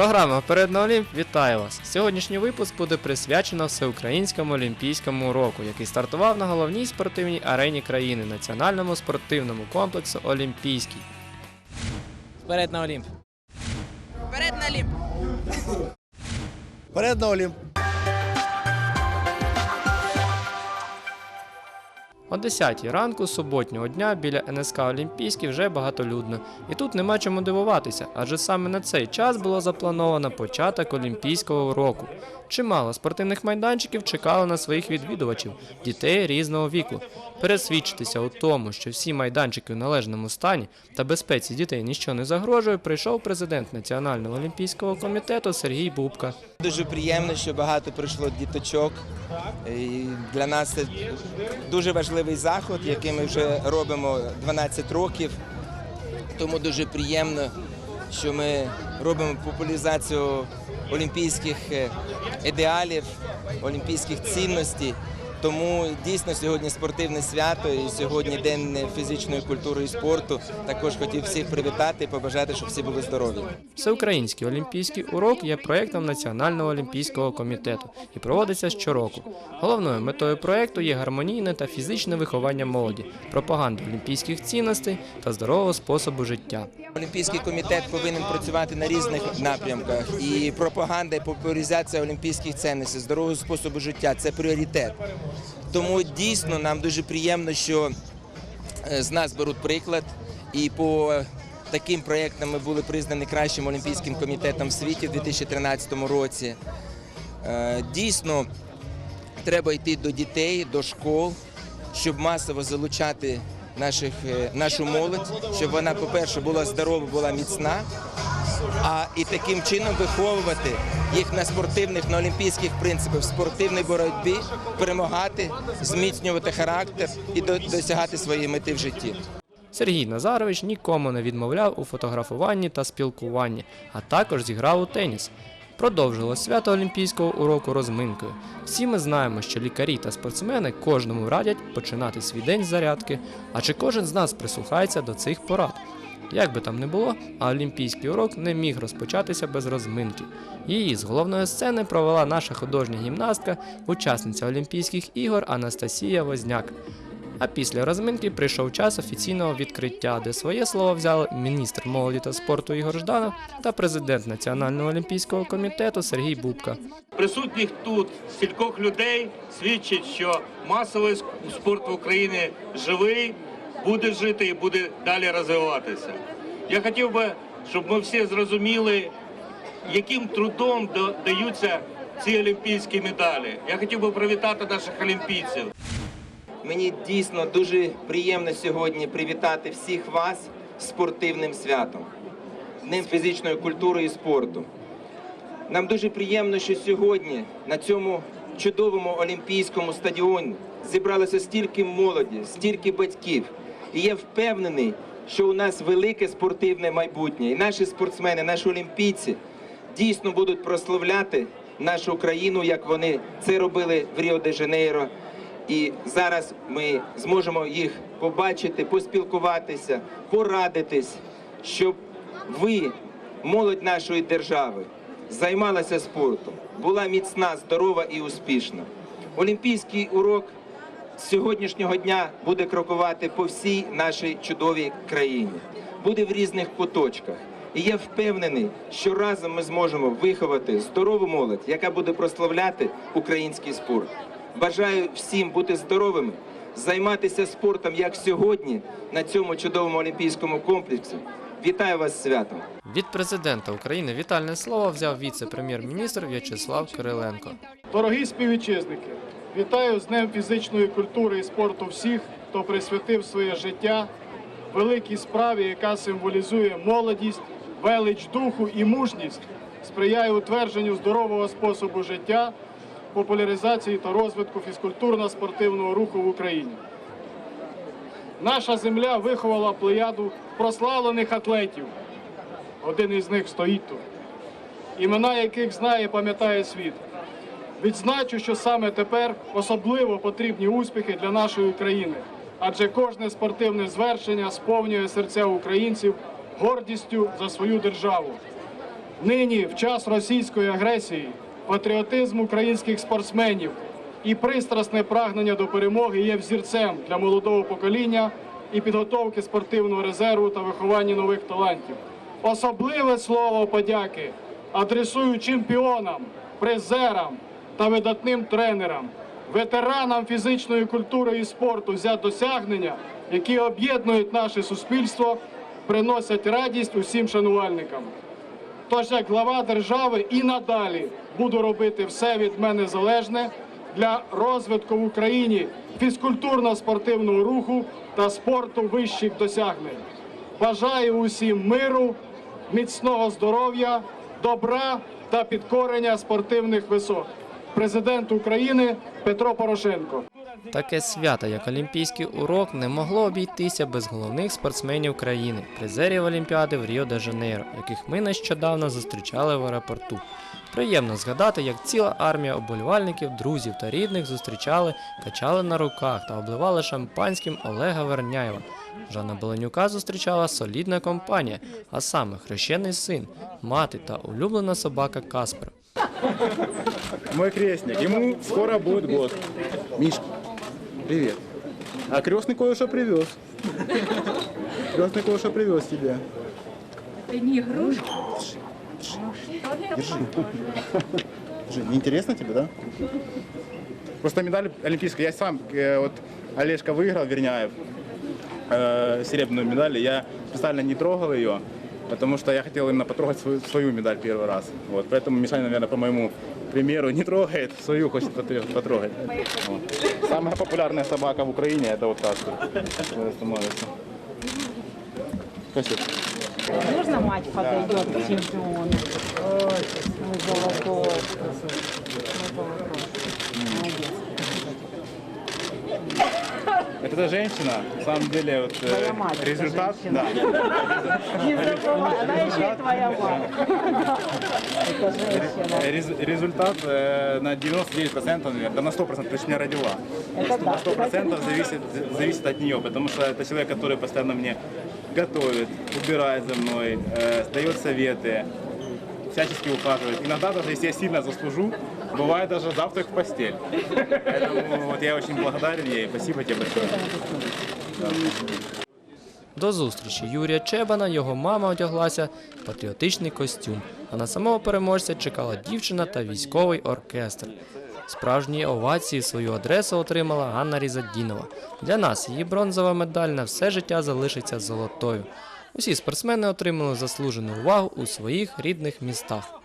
Програма «Перед на Олімп» вітає вас. Сьогоднішній випуск буде присвячено всеукраїнському олімпійському року, який стартував на головній спортивній арені країни Національному спортивному комплексу Олімпійський. Вперед на Олімп. Вперед на Олімп! Вперед на Олімп! О 10 ранку суботнього дня біля НСК Олімпійський вже багатолюдно. І тут нема чому дивуватися, адже саме на цей час було заплановано початок Олімпійського року. Чимало спортивних майданчиків чекало на своїх відвідувачів, дітей різного віку. Пересвідчитися у тому, що всі майданчики в належному стані та безпеці дітей ніщо не загрожує, прийшов президент Національного олімпійського комітету Сергій Бубка. Дуже приємно, що багато прийшло діточок. Для нас це дуже важливий заход, який ми вже робимо 12 років. Тому дуже приємно, що ми робимо популяризацію олімпійських е, ідеалів, олімпійських цінностей. Тому дійсно сьогодні спортивне свято і сьогодні день фізичної культури і спорту. Також хотів всіх привітати і побажати, щоб всі були здорові. Всеукраїнський олімпійський урок є проєктом Національного олімпійського комітету і проводиться щороку. Головною метою проєкту є гармонійне та фізичне виховання молоді, пропаганда олімпійських цінностей та здорового способу життя. Олімпійський комітет повинен працювати на різних напрямках. І пропаганда, і популяризація олімпійських цінностей, здорового способу життя це пріоритет. Тому дійсно нам дуже приємно, що е, з нас беруть приклад. І по таким проєктам ми були признані кращим олімпійським комітетом в світі в 2013 році. Е, Дійсно, треба йти до дітей, до школ, щоб масово залучати наших, е, нашу молодь, щоб вона, по-перше, була здорова, була міцна, а і таким чином виховувати їх на спортивних, на олімпійських принципах, в спортивній боротьбі, перемагати, зміцнювати характер і досягати своєї мети в житті. Сергій Назарович нікому не відмовляв у фотографуванні та спілкуванні, а також зіграв у теніс. Продовжилось свято олімпійського уроку розминкою. Всі ми знаємо, що лікарі та спортсмени кожному радять починати свій день з зарядки, а чи кожен з нас прислухається до цих порад? Як би там не було, а олімпійський урок не міг розпочатися без розминки. Її з головної сцени провела наша художня гімнастка, учасниця Олімпійських ігор Анастасія Возняк. А після розминки прийшов час офіційного відкриття, де своє слово взяли міністр молоді та спорту Ігор Жданов та президент Національного олімпійського комітету Сергій Бубка. Присутніх тут стількох людей свідчить, що масовий спорт в Україні живий, буде жити і буде далі розвиватися. Я хотів би, щоб ми всі зрозуміли, яким трудом до- даються ці олімпійські медалі. Я хотів би привітати наших олімпійців. Мені дійсно дуже приємно сьогодні привітати всіх вас спортивним святом, Днем фізичної культури і спорту. Нам дуже приємно, що сьогодні на цьому чудовому олімпійському стадіоні зібралося стільки молоді, стільки батьків. І я впевнений, що у нас велике спортивне майбутнє. І наші спортсмени, наші олімпійці дійсно будуть прославляти нашу країну, як вони це робили в Ріо-де-Жанейро. І зараз ми зможемо їх побачити, поспілкуватися, порадитись, щоб ви, молодь нашої держави, займалася спортом, була міцна, здорова і успішна. Олімпійський урок з сьогоднішнього дня буде крокувати по всій нашій чудовій країні, буде в різних куточках. І я впевнений, що разом ми зможемо виховати здорову молодь, яка буде прославляти український спорт. Бажаю всім бути здоровими, займатися спортом як сьогодні на цьому чудовому олімпійському комплексі. Вітаю вас з святом! Від президента України вітальне слово взяв віце-прем'єр-міністр В'ячеслав Кириленко. Дорогі співвітчизники, вітаю з Днем фізичної культури і спорту всіх, хто присвятив своє життя великій справі, яка символізує молодість, велич духу і мужність, сприяє утвердженню здорового способу життя, популяризації та розвитку фізкультурно-спортивного руху в Україні. Наша земля виховала плеяду прославлених атлетів. Один із них стоїть тут. Імена яких знає, пам'ятає світ. Відзначу, що саме тепер особливо потрібні успіхи для нашої країни, адже кожне спортивне звершення сповнює серця українців гордістю за свою державу. Нині, в час російської агресії, патріотизм українських спортсменів і пристрасне прагнення до перемоги є взірцем для молодого покоління і підготовки спортивного резерву та виховання нових талантів. Особливе слово подяки адресую чемпіонам, призерам та видатним тренерам, ветеранам фізичної культури і спорту за досягнення, які об'єднують наше суспільство, приносять радість усім шанувальникам. Тож, як глава держави і надалі буду робити все від мене залежне для розвитку в Україні фізкультурно-спортивного руху та спорту вищих досягнень. Бажаю усім миру, міцного здоров'я, добра та підкорення спортивних висот. Президент України Петро Порошенко. Таке свято, як Олімпійський урок, не могло обійтися без головних спортсменів країни, призерів Олімпіади в Ріо де Жанейро, яких ми нещодавно зустрічали в аеропорту. Приємно згадати, як ціла армія оболівальників, друзів та рідних зустрічали, качали на руках та обливали шампанським Олега Верняєва. Жана Беленюка зустрічала солідна компанія, а саме хрещений син, мати та улюблена собака Каспер. Мой крестник. Ему скоро будет год. Мишка, привет. А крестный кое-что привез. Крестный кое-что привез тебе. Это не игрушка. Держи. Держи. Не интересно тебе, да? Просто медаль олимпийская. Я сам, э, вот Олежка выиграл, Верняев, э, серебряную медаль. Я специально не трогал ее, потому что я хотел именно потрогать свою, свою медаль первый раз. Вот, поэтому Мишаня, наверное, по моему примеру, не трогает, свою хочет потр- потрогать. Вот. Самая популярная собака в Украине это вот Каспер. Вот становится. Спасибо. Можно мать подойдет к чемпиону? Ой, мой золотой. Мой золотой. Это та женщина, на самом деле, вот, э, Твоя мать, это результат, женщина. да, Не забывай, она еще и твоя мать. Это женщина. Рез- результат э, на 99%, наверное, да на 100% точнее родила. Это да. На 100% зависит, зависит от нее, потому что это человек, который постоянно мне готовит, убирает за мной, э, дает советы, всячески ухаживает. Иногда даже, если я сильно заслужу, бывает даже завтрак в постель. Поэтому вот я очень благодарен ей. Спасибо тебе большое. До зустрічі Юрія Чебана його мама одяглася в патріотичний костюм, а на самого переможця чекала дівчина та військовий оркестр. Справжні овації свою адресу отримала Ганна Різадінова. Для нас її бронзова медаль на все життя залишиться золотою. Усі спортсмени отримали заслужену увагу у своїх рідних містах.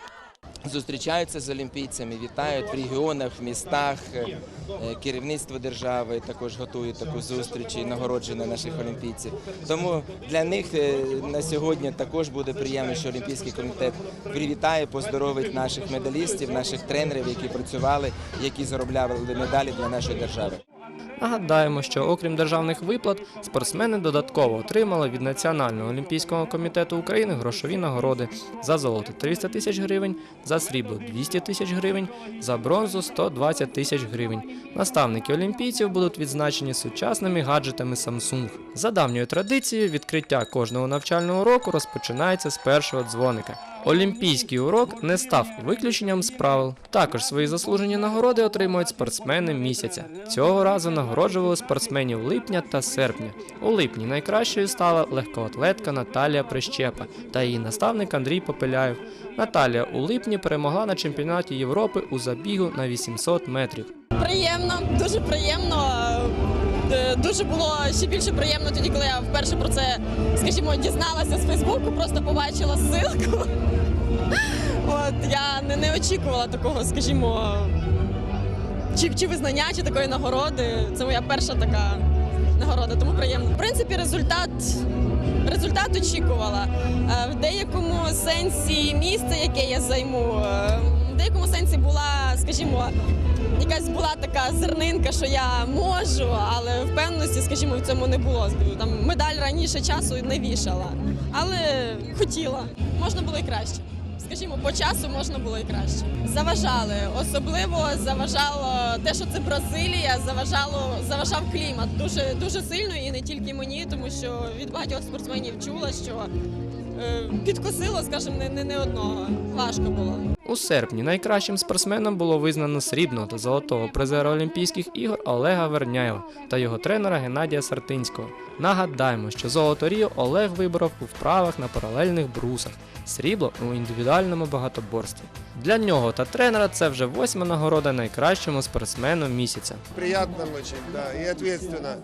Зустрічаються з олімпійцями, вітають в регіонах, в містах. Е, е, Керівництво держави також готує таку зустріч і нагородження наших олімпійців. Тому для них е, на сьогодні також буде приємно, що Олімпійський комітет привітає, поздоровить наших медалістів, наших тренерів, які працювали, які заробляли медалі для нашої держави. Нагадаємо, що окрім державних виплат, спортсмени додатково отримали від Національного олімпійського комітету України грошові нагороди за золото 300 тисяч гривень, за срібло 200 тисяч гривень, за бронзу 120 тисяч гривень. Наставники олімпійців будуть відзначені сучасними гаджетами Samsung. За давньою традицією, відкриття кожного навчального року розпочинається з першого дзвоника. Олімпійський урок не став виключенням з правил. Також свої заслужені нагороди отримують спортсмени місяця. Цього разу нагороджували спортсменів липня та серпня. У липні найкращою стала легкоатлетка Наталія Прищепа та її наставник Андрій Попеляєв. Наталія у липні перемогла на чемпіонаті Європи у забігу на 800 метрів. Приємно, дуже приємно. Е, Дуже було ще більше приємно тоді, коли я вперше про це, скажімо, дізналася з Фейсбуку, просто побачила ссылку. От я не, не очікувала такого, скажімо, чи, чи визнання, чи такої нагороди. Це моя перша така нагорода, тому приємно. В принципі, результат. Результат очікувала. Е, В деякому сенсі місце, яке я займу, е, в деякому сенсі була, скажімо, якась була така зернинка, що я можу, але впевненості, скажімо, в цьому не було. Там медаль раніше часу не вішала, але хотіла. Можна було і краще. Скажімо, по часу можна було і краще. Заважали. Особливо заважало те, що це Бразилія, заважало, заважав клімат дуже дуже сильно і не тільки мені, тому що від багатьох спортсменів чула, що підкосило, скажімо, не, не, не одного. Важко було. У серпні найкращим спортсменом було визнано срібного та золотого призера Олімпійських ігор Олега Верняєва та його тренера Геннадія Сартинського. Нагадаємо, що золото Ріо Олег виборов у вправах на паралельних брусах, срібло у індивідуальному багатоборстві. Для нього та тренера це вже восьма нагорода найкращому спортсмену місяця. Приятно очень, да, и ответственно,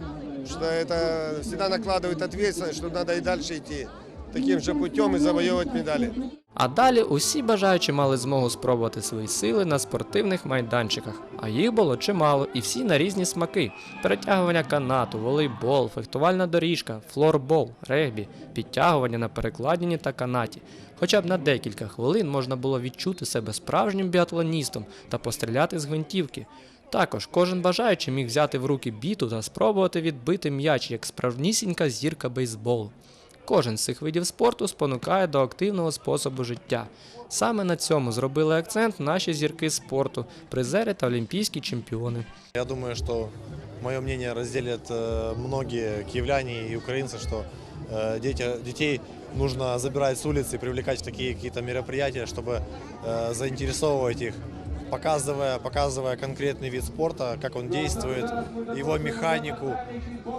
что это всегда накладывает ответственность, что надо и дальше идти таким же путем и завоевывать медали. А далі усі бажаючі мали змогу спробувати свої сили на спортивних майданчиках. А їх було чимало, і всі на різні смаки: перетягування канату, волейбол, фехтувальна доріжка, флорбол, регбі, підтягування на перекладині та канаті. Хоча б на декілька хвилин можна було відчути себе справжнім біатлоністом та постріляти з гвинтівки. Також кожен бажаючий міг взяти в руки біту та спробувати відбити м'яч як справжнісінька зірка бейсболу. Кожен з цих видів спорту спонукає до активного способу життя. Саме на цьому зробили акцент наші зірки спорту, призери та олімпійські чемпіони. Я думаю, что мое мнение разделят э, многие киевляне и украинцы, что э, дети, детей нужно забирать с улицы и привлекать в такие какие-то мероприятия, чтобы э, заинтересовывать их, Показывая, показывая конкретный вид спорта, как он действует, его механику.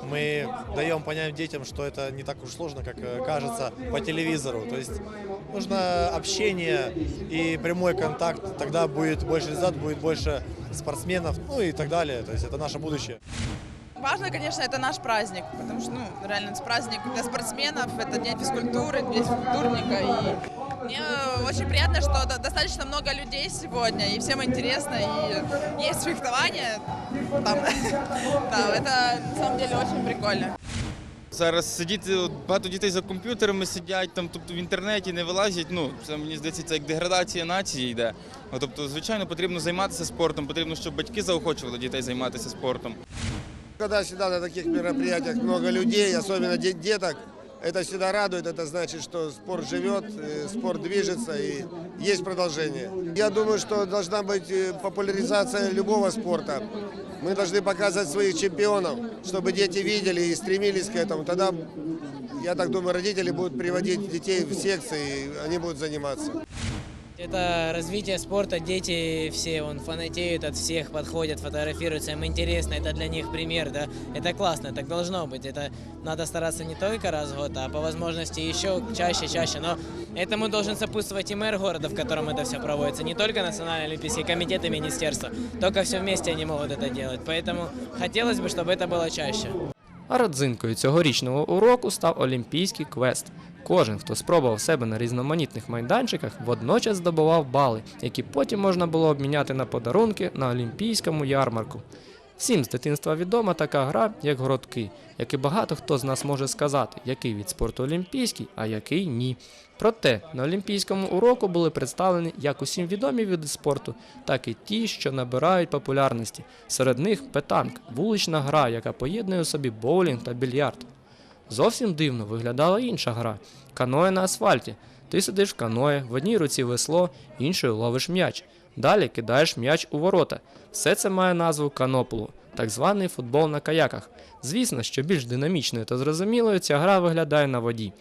Мы даем понять детям, что это не так уж сложно, как э, кажется по телевизору. То есть нужно общение и прямой контакт, тогда будет больше результат, будет больше спортсменов, ну и так далее. То есть это наше будущее. Важно, конечно, это наш праздник, потому что, ну, реально, это праздник для спортсменов, это день физкультуры, день физкультурника, и мне очень приятно, что до- достаточно много людей сегодня, и всем интересно, и есть фехтование, там, да, это на самом деле очень прикольно. Зараз сидіти, от багато дітей за комп'ютерами сидять, там, тобто в інтернеті не вилазять. Ну, це мені здається, це як деградація нації йде. Ну, Тобто, звичайно, потрібно займатися спортом, потрібно, щоб батьки заохочували дітей займатися спортом. Когда всегда на таких мероприятиях много людей, особенно де- деток, это всегда радует, это значит, что спорт живет, э, спорт движется и есть продолжение. Я думаю, что должна быть э, популяризация любого спорта. Мы должны показывать своих чемпионов, чтобы дети видели и стремились к этому. Тогда, я так думаю, родители будут приводить детей в секции, и они будут заниматься. Это развитие спорта, дети все вон фанатеют от всех, подходят, фотографируются, им интересно, это для них пример, да, это классно, так должно быть, это надо стараться не только раз в год, а по возможности еще чаще, чаще, но этому должен сопутствовать и мэр города, в котором это все проводится, не только Национальный олимпийский комитет и министерство, только все вместе они могут это делать, поэтому хотелось бы, чтобы это было чаще. А родзинкою цьогорічного уроку став олімпійський квест. Кожен, хто спробував себе на різноманітних майданчиках, водночас здобував бали, які потім можна було обміняти на подарунки на олімпійському ярмарку. Всім з дитинства відома така гра, як городки, як і багато хто з нас може сказати, який від спорту олімпійський, а який ні. Проте на олімпійському уроку були представлені як усім відомі види спорту, так і ті, що набирають популярності. Серед них петанк, вулична гра, яка поєднує у собі боулінг та більярд. Зовсім дивно виглядала інша гра каное на асфальті. Ти сидиш в каное, в одній руці весло, іншою ловиш м'яч. Далі кидаєш м'яч у ворота. Все це має назву канополу, так званий футбол на каяках. Звісно, що більш динамічною та зрозумілою ця гра виглядає на воді.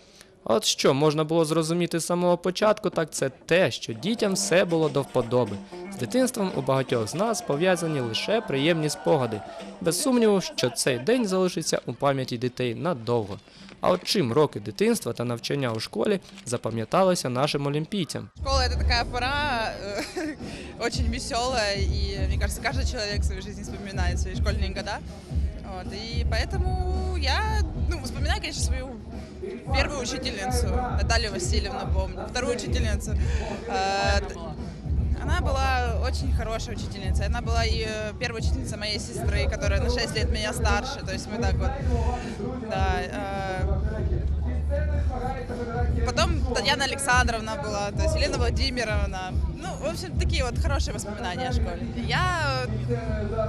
А От що можна було зрозуміти з самого початку, так це те, що дітям все було до вподоби. З дитинством у багатьох з нас пов'язані лише приємні спогади. Без сумніву, що цей день залишиться у пам'яті дітей надовго. А от чим роки дитинства та навчання у школі запам'яталися нашим олімпійцям? Школа это такая пора э, очень веселая, и мне кажется, каждый человек в своей жизни вспоминает свои школьные года. Вот, и поэтому я ну, вспоминаю, конечно, свою первую учительницу, Наталью Васильевну, помню, вторую учительницу. Э, Она была очень хорошая учительница. Она была и э, первая учительница моей сестры, которая на 6 лет меня старше. То есть мы так вот, да. э, Потом Татьяна Александровна была, то есть Елена Владимировна. Ну, в общем, такие вот хорошие воспоминания о школе. Я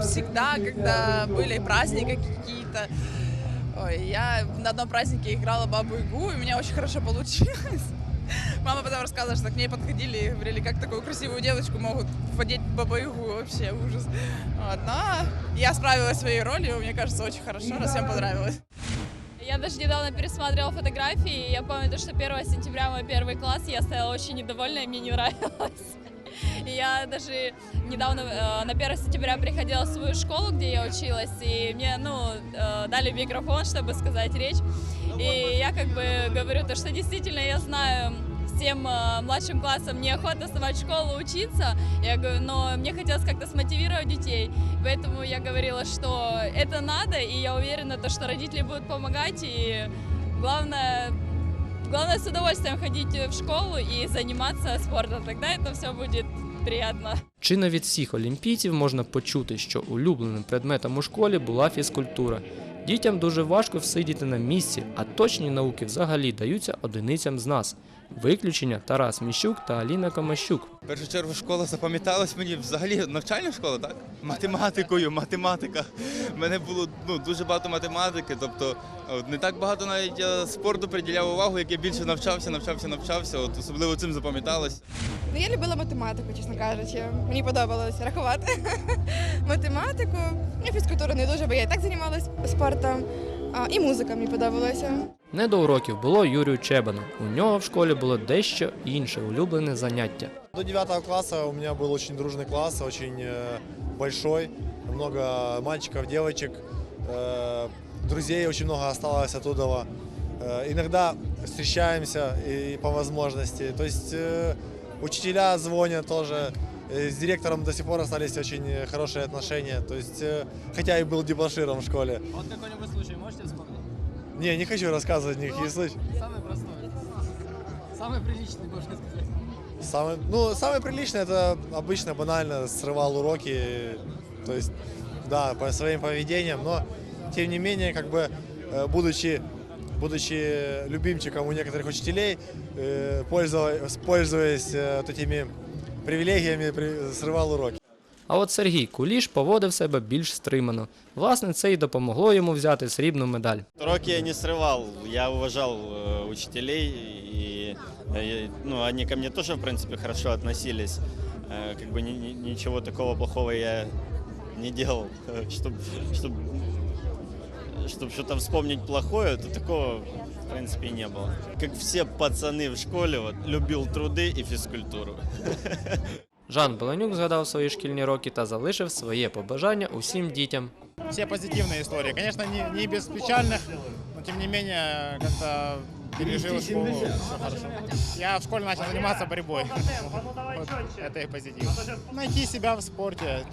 всегда, когда были праздники какие-то, ой, я на одном празднике играла Бабу Игу, и у меня очень хорошо получилось. Мама потом рассказывала, что к ней подходили и говорили, как такую красивую девочку могут вводить Ягу, вообще ужас. Вот, но я справилась своей ролью, мне кажется, очень хорошо, раз всем понравилось. Я даже недавно пересматривала фотографии, и я помню, то, что 1 сентября мой первый класс, я стояла очень недовольна, и мне не нравилось. И я даже недавно э, на 1 сентября приходила в свою школу, где я училась, и мне, ну, э, дали микрофон, чтобы сказать речь. И я как бы говорю то, что действительно я знаю всем э, младшим классам неохота сама в школу учиться, я говорю, но мне хотелось как-то смотивировать детей, поэтому я говорила, что это надо, и я уверена, то, что родители будут помогать, и главное, главное с удовольствием ходить в школу и заниматься спортом, тогда это все будет приятно. Чи не від всіх олімпійців можна почути, що улюбленим предметом у школі була фізкультура. Дітям дуже важко всидіти на місці, а точні науки взагалі даються одиницям з нас. Виключення Тарас Міщук та Аліна Комащук. В першу чергу школа запам'яталась мені взагалі навчальна школа, так? Математикою, математика. У мене було ну, дуже багато математики, тобто от, не так багато навіть я спорту приділяв увагу, як я більше навчався, навчався, навчався. От особливо цим запам'яталось. Ну, я любила математику, чесно кажучи. Мені подобалось рахувати математику. І фізкультуру не дуже, бо я і так займалася спортом А, і музика мені подобалася. Не до уроків було Юрію Чебану. У нього в школі було дещо інше улюблене заняття. До 9 класса у меня был очень дружный класс, очень э, большой, много мальчиков, девочек, э, друзей очень много осталось оттуда. Э, Иногда встречаемся и по возможности. То есть э, учителя звонят тоже. Э, С директором до сих пор остались очень э, хорошие отношения. То есть, э, хотя и был дебоширом в школе. Вот какой-нибудь случай можете вспомнить? Не, не хочу рассказывать никакие случаи. Самый простой. Самый приличный, можно сказать. Самое, ну, самое приличное это обычно банально срывал уроки, то есть, да, по своим поведением, но тем не менее, как бы, будучи, будучи любимчиком у некоторых учителей, пользуясь, пользуясь вот этими привилегиями, при- срывал уроки. А от Сергій Куліш поводив себе більш стримано. Власне, це й допомогло йому взяти срібну медаль. Уроки я не срывал, я уважал э, учителей, и, э, ну, они ко мне тоже, в принципе, хорошо относились. Э, как бы ни- ни- ничего такого плохого я не делал, чтобы чтоб, чтоб что-то вспомнить плохое, то такого, в принципе, и не было. Как все пацаны в школе, вот, любил труды и физкультуру. Жан Беленюк згадав свої шкільні роки та залишив своє побажання усім дітям. Все позитивные истории. Конечно, не, не без печальных, но тем не менее, как-то пережил школу, все хорошо. Я в школе начал заниматься борьбой. Вот это и позитив. Найти себя в спорте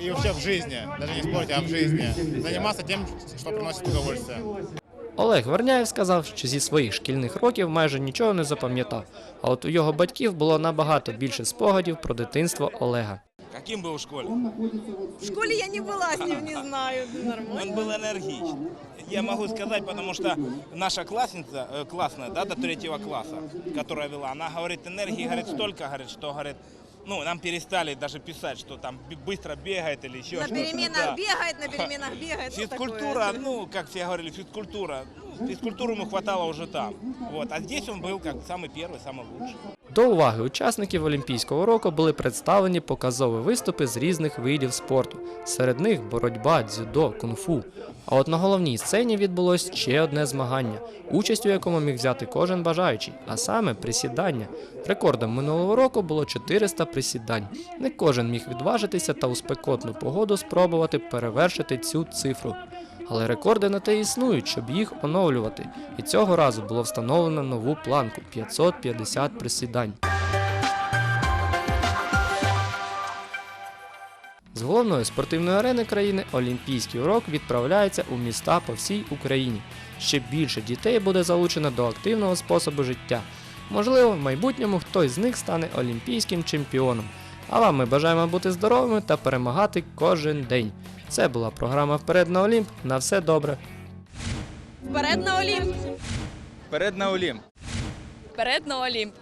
и вообще в жизни, даже не в спорте, а в жизни. Заниматься тем, что приносит удовольствие. Олег Верняєв сказав, що зі своїх шкільних років майже нічого не запам'ятав. А от у його батьків було набагато більше спогадів про дитинство Олега. Каким был в школе? В школе я не была с ним, не знаю, нормально. Он был энергичен. Я могу сказать, потому что наша классница, э, классная, да, до третьего класса, которая вела, она говорит, энергии, говорит, столько, говорит, что, говорит, ну, нам перестали даже писать, что там быстро бегает или еще что-то. На переменах да. бегает, на переменах бегает. ну, Физкультура, ну, как все говорили, физкультура. Ну, физкультуру ему хватало уже там. Вот. А здесь он был как самый первый, самый лучший. До уваги учасників Олімпійського року були представлені показові виступи з різних видів спорту. Серед них боротьба, дзюдо, кунг-фу. А от на головній сцені відбулось ще одне змагання, участь у якому міг взяти кожен бажаючий, а саме присідання. Рекордом минулого року було 400 присідань. Не кожен міг відважитися та у спекотну погоду спробувати перевершити цю цифру. Але рекорди на те існують, щоб їх оновлювати. І цього разу було встановлено нову планку 550 присідань. З головної спортивної арени країни Олімпійський урок відправляється у міста по всій Україні. Ще більше дітей буде залучено до активного способу життя. Можливо, в майбутньому хтось з них стане олімпійським чемпіоном. А вам ми бажаємо бути здоровими та перемагати кожен день. Це була програма Вперед на Олімп. На все добре. Вперед на Олімп! Вперед на Олімп! Вперед на Олімп!